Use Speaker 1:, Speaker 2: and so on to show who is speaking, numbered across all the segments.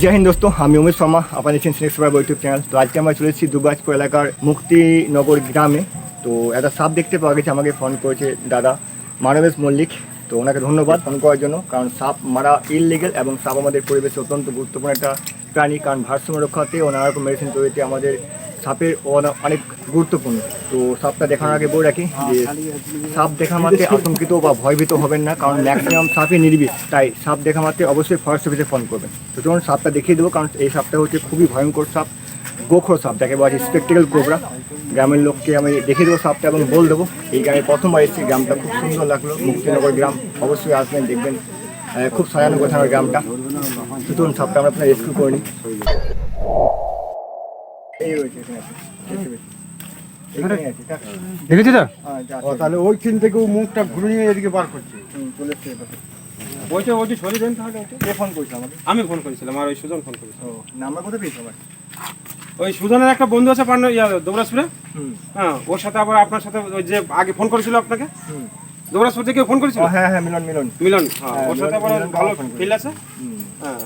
Speaker 1: জয় হিন্দ দোস্ত আমি উমেশ শর্মা আপনার দেখছেন সিনেক্স ইউটিউব চ্যানেল তো আজকে আমরা চলে এসেছি দুবাজপুর এলাকার মুক্তিনগর গ্রামে তো একটা সাপ দেখতে পাওয়া গেছে আমাকে ফোন করেছে দাদা মানবেশ মল্লিক তো ওনাকে ধন্যবাদ ফোন করার জন্য কারণ সাপ মারা ইললিগেল এবং সাপ আমাদের পরিবেশে অত্যন্ত গুরুত্বপূর্ণ একটা প্রাণী কারণ ভারসাম্য রক্ষাতে ও নানা রকম মেডিসিন তৈরিতে আমাদের সাপের অনা- অনেক গুরুত্বপূর্ণ। তো সাপটা দেখানোর আগে বলে রাখি যে, সাপ দেখা মাত্রে আতঙ্কিত বা ভয়ভীত হবেন না, কারণ ম্যাক্সিমাম সাপই নির্বিষ। তাই সাপ দেখা মাত্রে অবশ্যই ফরেস্ট অফিসে ফোন করবেন। তো চলুন সাপটা দেখিয়ে দেবো, কারণ এই সাপটা হচ্ছে খুবই ভয়ঙ্কর সাপ, গোখর সাপ, যাকে বলা হয় স্পেকটিক্যাল কোবরা গ্রামের লোককে আমি দেখিয়ে দেবো সাপটা এবং বল দেবো। এই গ্রামে প্রথমবার এসেছি, গ্রামটা খুব সুন্দর লাগল। মুক্তিনগর গ্রাম, অবশ্যই আসবেন, দেখবেন। খুব সাজানো গোছানোর গ্রামটা। তো চলুন সাপটা আমরা রেস্কিউ করে
Speaker 2: দেখেছি তো?
Speaker 1: যা
Speaker 2: ও
Speaker 1: আছে।
Speaker 2: তাহলে ওইখান থেকে ও মুখটা ঘুরে নিয়ে এদিকে বার করছে।
Speaker 1: হুম, চলে এসছে এপাশে।
Speaker 3: বলছে বলছে সরিয়ে দেন তাহলে
Speaker 1: কে ফোন করেছে আমাকে?
Speaker 3: আমি ফোন করেছিলাম আর ওই সুজন ফোন করেছিল
Speaker 1: নাম্বার কোথায় পেয়েছ আমার
Speaker 3: ওই সুজনের একটা বন্ধু আছে পান্ডা ইয়া দৌড়াসপুরে হ্যাঁ ওর সাথে আবার আপনার সাথে ওই যে আগে ফোন করেছিল আপনাকে?
Speaker 1: হুম।
Speaker 3: দৌড়াসপুর থেকে ফোন করেছিল?
Speaker 1: হ্যাঁ হ্যাঁ মিলন মিলন।
Speaker 3: মিলন হ্যাঁ
Speaker 1: হ্যাঁ,
Speaker 3: ওর সাথে আবার ভালো
Speaker 1: ফোন
Speaker 3: ফিল আছে? হ্যাঁ।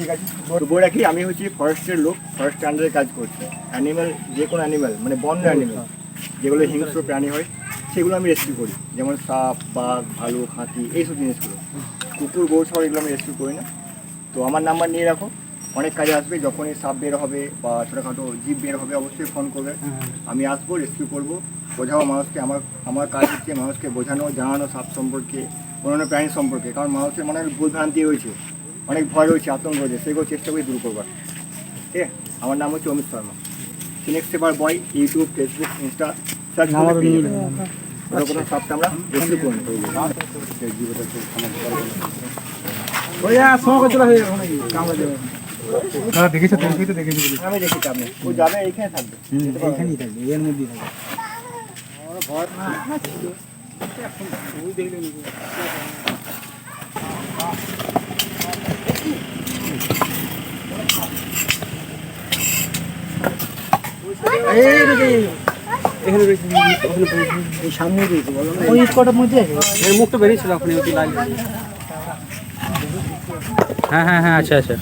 Speaker 1: ঠিক আছে। তো বলে রাখি আমি হচ্ছি ফরেস্টের লোক ফরেস্ট আন্ডারে কাজ করছি। অ্যানিম্যাল যে কোনো অ্যানিম্যাল মানে বন্য অ্যানিম্যাল যেগুলো হিংস্র প্রাণী হয় সেগুলো আমি রেস্কিউ করি। যেমন সাপ বাঘ হাতি এইসব জিনিসগুলো। কুকুর গরু সব এগুলো আমি রেস্কিউ করি না। তো আমার নাম্বার নিয়ে রাখো। অনেক কাজে আসবে যখনই সাপ বের হবে বা ছোটোখাটো জীব বের হবে অবশ্যই ফোন করবে। আমি আসব রেস্কিউ করব। বোঝাবো মানুষকে আমার আমার কাজ হচ্ছে মানুষকে বোঝানো জানানো সাপ সম্পর্কে অন্যান্য প্রাণী সম্পর্কে। কারণ মানুষের মনে হয় ভুল ভ্রান্তি রয়েছে। অনেক ভয় রয়েছে আতঙ্ক রয়েছে সেগুলো চেষ্টা করি দূর করবার। ঠিক আছে? আমার নাম হচ্ছে অমিত শর্মা। সিনেক্স সেবার বয় ইউটিউব ফেসবুক ইনস্টা সার্চ করে পেয়ে যাবেন। ওটা কোনো সাপটা আমরা রেস্কিউ করে নেব।
Speaker 3: ওই সময় চলে হয়ে কামড়া দেবে
Speaker 2: দাদা দেখেছ? তুমি তো দেখেছি বলি।
Speaker 1: আমি দেখেছি আপনি। ও যাবে
Speaker 4: ওই কটার মধ্যে
Speaker 3: এর মুখটা বেরিয়েছিল
Speaker 2: হ্যাঁ হ্যাঁ হ্যাঁ আচ্ছা আচ্ছা।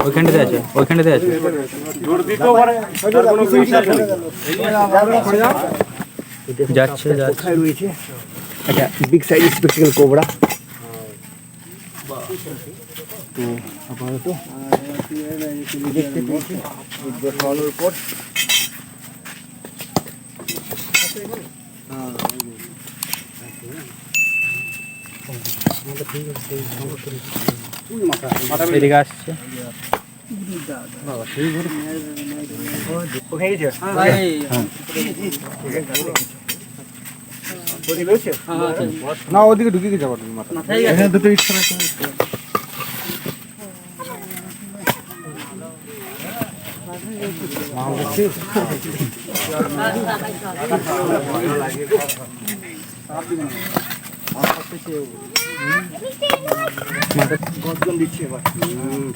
Speaker 2: ওইখানটাতে আছে ওইখানটাতে আছে। যাচ্ছে যাচ্ছে।
Speaker 1: বিগ সাইজ স্পেক্টিক্যাল কোবরা তো আপাতত দেখতে পেয়েছি। উদ্যোগ খাওয়ানোর পর
Speaker 2: এদিকে আসছে।
Speaker 1: রয়েছে
Speaker 2: না ওদিকে ঢুকে গেছে আবার মাথা। এখানে দুটো ইচ্ছা
Speaker 1: গর্জন দিচ্ছে এবার
Speaker 4: চল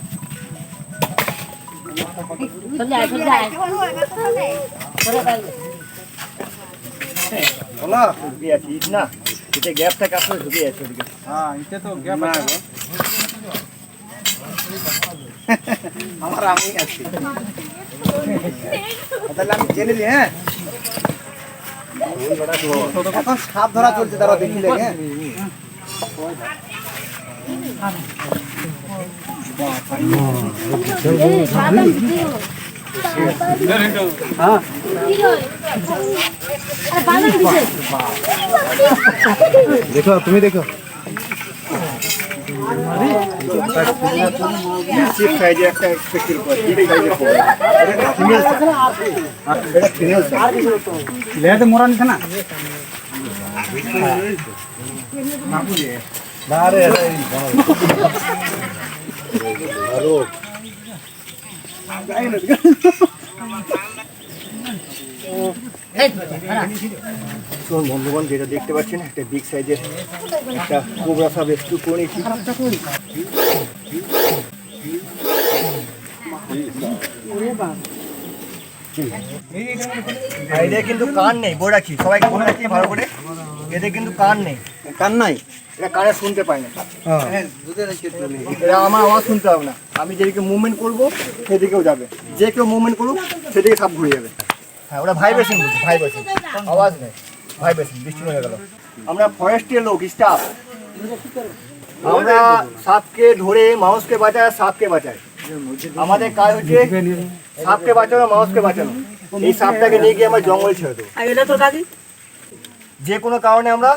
Speaker 4: যায়
Speaker 1: ঢুকে আছিস না এতে গ্যাপ থাকে আসলে ঢুকে যাচ্ছে ওদিকে
Speaker 3: হ্যাঁ এটা তো গ্যাপ আছে
Speaker 1: আমার আমি আছি তাহলে আমি জেনে নিই হ্যাঁ এখন সাপ ধরা চলছে তারা দেখিলে হ্যাঁ
Speaker 4: এই সাদা কি হ্যাঁ কি হলো আরে বাজার
Speaker 1: শোন বন্ধুগণ, যেটা দেখতে পাচ্ছেন, একটা বিগ সাইজের একটা কোবরা সাপ একটু করে নিয়েছি আর এদের কিন্তু কান নেই বলে রাখি সবাইকে বলে রাখি, ভালো করে। এদের কিন্তু কান নেই।
Speaker 3: কান নাই?
Speaker 1: এটা কানে শুনতে পায় না। এরা আমার আওয়াজ শুনতে হবে না। আমি যেদিকে মুভমেন্ট করব সেদিকেও যাবে। যে কেউ মুভমেন্ট করুক সেদিকে সব ঘুরে যাবে। হ্যাঁ ওরা ভাইব্রেশন ভাইব্রেশন আওয়াজ নেই ভাইব্রেশন বৃষ্টি হয়ে গেল। আমরা ফরেস্টের লোক স্টাফ আমরা সাপকে ধরে মানুষকে বাঁচায় আর সাপকে বাঁচায়। আমাদের কাজ হচ্ছে সাপকে বাঁচানো মানুষকে বাঁচানো। এই সাপটাকে নিয়ে গিয়ে আমরা জঙ্গল ছেড়ে দেবো। যে কোনো কারণে আমরা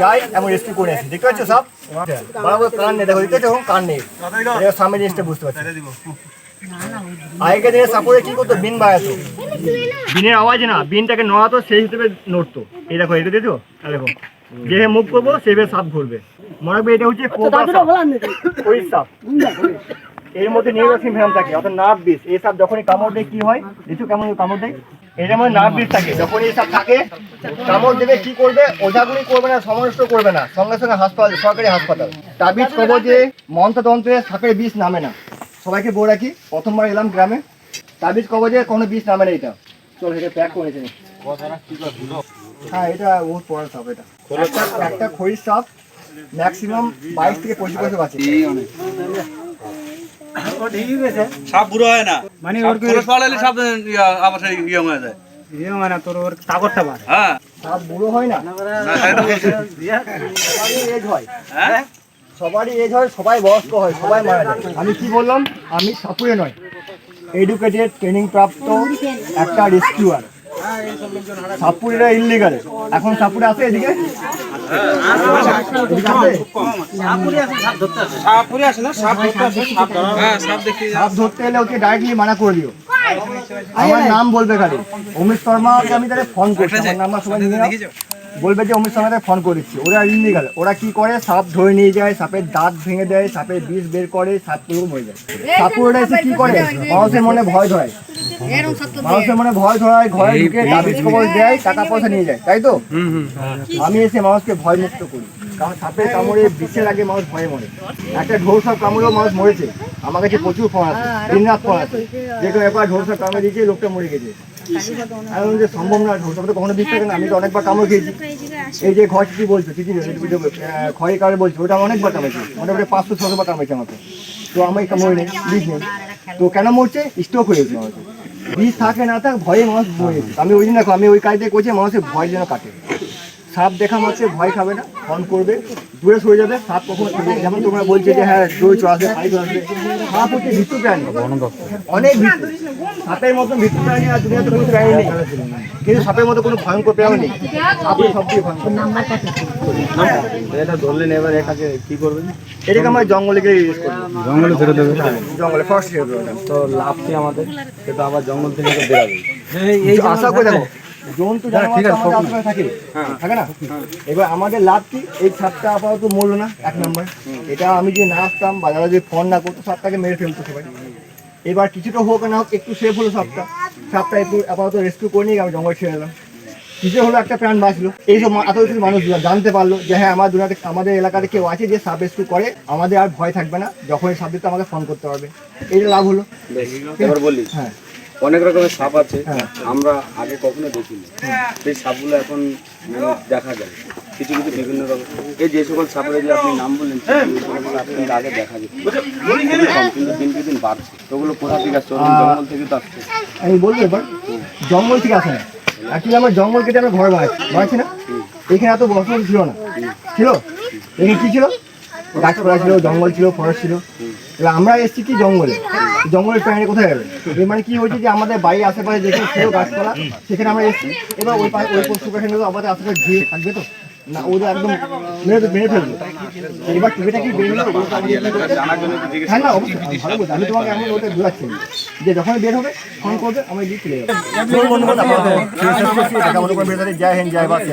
Speaker 1: যাই এবং রেস্কিউ করে আসি দেখতে পাচ্ছ সাপ বরাবর কান নেই দেখো দেখতে পাচ্ছ কান নেই। সামনে জিনিসটা বুঝতে পারছি। আগেকার দিনে সাপোরে কি করতো? বিন বাজাতো। বিনের আওয়াজ না বিনটাকে নড়াতো সেই হিসেবে নড়তো। এই দেখো এটা দেখো। দেখো যেভাবে মুভ করব সেইভাবে সাপ ঘুরবে মনে রাখবে এটা হচ্ছে সাপ। ওই সাপ। এর মধ্যে নিউরোসিন ভ্যাম থাকে, অর্থাৎ নার্ভ বিষ। এই সাপ যখনই কামড় দেয়, কি হয়? দেখছ কেমন কামড় দেয়? এটার মধ্যে নার্ভ বিষ থাকে। যখন এই সাপ থাকে, কামড় দেবে, কি করবে? ওঝাগুলি করবে না সমনষ্ট করবে না। সঙ্গে সঙ্গে হাসপাতাল, সরকারি হাসপাতাল। তাবিজ কবজে মন্ত্রতন্ত্রে সাপের বিষ নামে না। সবাইকে বলে রাখি, প্রথমবার এলাম গ্রামে। তাবিজ কবজে কোনো বিষ নামে না এটা। চল, এটা প্যাক করেছে হ্যাঁ এটা বহুত পড়ার সাপ এটা। একটা একটা খড়ির সাপ ম্যাক্সিমাম বাইশ থেকে পঁচিশ বছর আছে
Speaker 5: সাপ বুড়ো হয় না।
Speaker 3: মানে ওর
Speaker 5: খোলস পালালে সাপ আবার সেই ইয়ে হয়ে যায়।
Speaker 3: ইয়ে মানে তোর ওর তাগরটা বার
Speaker 5: হ্যাঁ।
Speaker 1: সাপ বুড়ো হয় না?
Speaker 5: না, তাই তো বলছি।
Speaker 1: সবারই এজ হয়।
Speaker 5: হ্যাঁ?
Speaker 1: সবারই এজ হয় সবাই বয়স্ক হয় সবাই মারা যায়। আমি কি বললাম? আমি সাপুরে নয়। এডুকেটেড ট্রেনিং প্রাপ্ত একটা রেস্কিউয়ার সাপুরেরা ইলিগাল এখন সাপুরে আছে এদিকে?
Speaker 3: সাপ সাপ ধরতে সাপ ধরা
Speaker 5: সাপ
Speaker 1: সাপ এলে ওকে ডাইরেক্টলি মানা করে দিও আমার নাম বলবে খালি। অমিত শর্মাকে আমি তাহলে ফোন করছি। আমার নিয়ে বলবে যে অমিত শর্মাকে ফোন করেছি। ওরা ইলিগাল ওরা কি করে? সাপ ধরে নিয়ে যায় সাপের দাঁত ভেঙে দেয় সাপের বিষ বের করে সাপ পুরো মরে যায়। সাপুরা এসে কি করে? মানুষের মনে ভয় ধরায়। মানুষের মনে ভয় ধরায় ঘরে ঢুকে দাবিজ কবল দেয় টাকা পয়সা নিয়ে যায় তাই তো? আমি এসে মানুষকে ভয় মুক্ত করি। কারণ সাপের কামড়ে বিষের আগে মানুষ ভয়ে মরে। একটা ঢোল সাপ কামড়েও মানুষ মরেছে। আমার কাছে প্রচুর ফোন আছে দিন রাত ফোন আছে যে কেউ একবার ঢোল সাপ কামড়ে দিয়েছে লোকটা মরে গেছে। বললাম যে সম্ভব না ঢোল সাপ তো কখনো বিষ থাকে না আমি তো অনেকবার কামড় খেয়েছি। এই যে ঘর চিঠি বলছো চিঠি খয়ের কারণে বলছো ওটা অনেকবার কামাইছি মোটামুটি পাঁচশো ছশো বার কামাইছে আমাকে। তো আমি কামড় নেই বিষ নেই। তো কেন মরছে? স্ট্রোক হয়েছে আমাকে। বিষ থাকে না থাক ভয়ে মানুষ মরে আমি ওই দেখো, আমি ওই কাজটা করছি, মানুষের ভয় যেন কাটে। সাপ দেখা মাত্রে ভয় খাবে না ফোন করবে দূরে সরে যাবে সাপ কখনো যেমন তোমরা বলছো যে হ্যাঁ দই চলে আসবে পানি সাপ হচ্ছে মৃত্যু প্রাণী। অনেক মৃত্যু। সাপের মতন মৃত্যু প্রাণী আর দুনিয়াতে কোনো প্রাণী নেই। কিন্তু সাপের মতো কোনো ভয়ঙ্কর প্রাণী নেই। সাপের সবচেয়ে ভয়ঙ্কর।
Speaker 2: এটা ধরলেন এবার এটাকে কি করবেন
Speaker 1: এটাকে আমরা জঙ্গলে গিয়ে ইউজ করব।
Speaker 2: জঙ্গলে ছেড়ে দেবে?
Speaker 1: জঙ্গলে ফরেস্ট
Speaker 2: তো লাভ কি আমাদের? সেটা আবার জঙ্গল থেকে বেরাবে।
Speaker 1: আশা করে দেখো জন্তু জানোয়ার তো আমাদের আশেপাশে থাকে। থাকে না? এবার আমাদের লাভ কি? এই সাপটা আপাতত মরলো না এক নম্বর। এটা আমি যে না আসতাম বাজারে যে ফোন না করতো সাপটাকে মেরে ফেলতো সবাই। এবার কিছুটা হোক না হোক একটু সেফ হলো সাপটা। সাপটা একটু আপাতত রেস্কিউ করে নিয়ে আমি জঙ্গল ছেড়ে দিলাম। কিছু হলো একটা প্রাণ বাঁচলো। এইসব এত কিছু মানুষ জানতে পারল যে হ্যাঁ আমার দুনিয়াতে আমাদের এলাকাতে কেউ আছে যে সাব রেস্কিউ করে আমাদের আর ভয় থাকবে না। যখন সাপ দিতে আমাকে ফোন করতে পারবে। এইটা লাভ হলো।
Speaker 2: এবার বলি।
Speaker 1: হ্যাঁ।
Speaker 2: অনেক রকমের সাপ আছে
Speaker 1: হ্যাঁ।
Speaker 2: আমরা আগে কখনো দেখিনি। সেই সাপগুলো এখন মানে দেখা যায়। কিছু কিছু বিভিন্ন রকম। এই যে সকল সাপের যে আপনি নাম বললেন আপনি আগে দেখা যেত কম, কিন্তু দিন কে দিন বাড়ছে। ওগুলো কোথা থেকে আসছে? জঙ্গল থেকে তো আসছে।
Speaker 1: আমি বলব এবার জঙ্গল থেকে আসে না। অ্যাকচুয়ালি আমরা জঙ্গল কেটে আমরা ঘর বানাচ্ছি বানাচ্ছি না। এখানে এত বসবাস ছিল না। ছিল? এখানে কি ছিল? গাছপালা ছিল জঙ্গল ছিল ফরেস্ট ছিল। এবার আমরা এসেছি কি জঙ্গলে? জঙ্গলের প্রাণী কোথায় যাবে? এর মানে কি হয়েছে যে আমাদের বাড়ির আশেপাশে যেখানে ছিল গাছপালা সেখানে আমরা এসেছি। এবার ওই ওই পশু পাখি তো আমাদের আশেপাশে ঘিরে থাকবে তো? না ওদের একদম মেরে তো মেরে ফেলবে। এবার টিভিটা কি
Speaker 2: একটু জিজ্ঞেস
Speaker 1: হ্যাঁ না অবশ্যই আমি ভালো বলছি আমি তোমাকে এমন ওটা বোঝাচ্ছি। যে যখন বের হবে ফোন করবে আমি গিয়ে চলে যাব। জয় হিন্দ জয় ভারত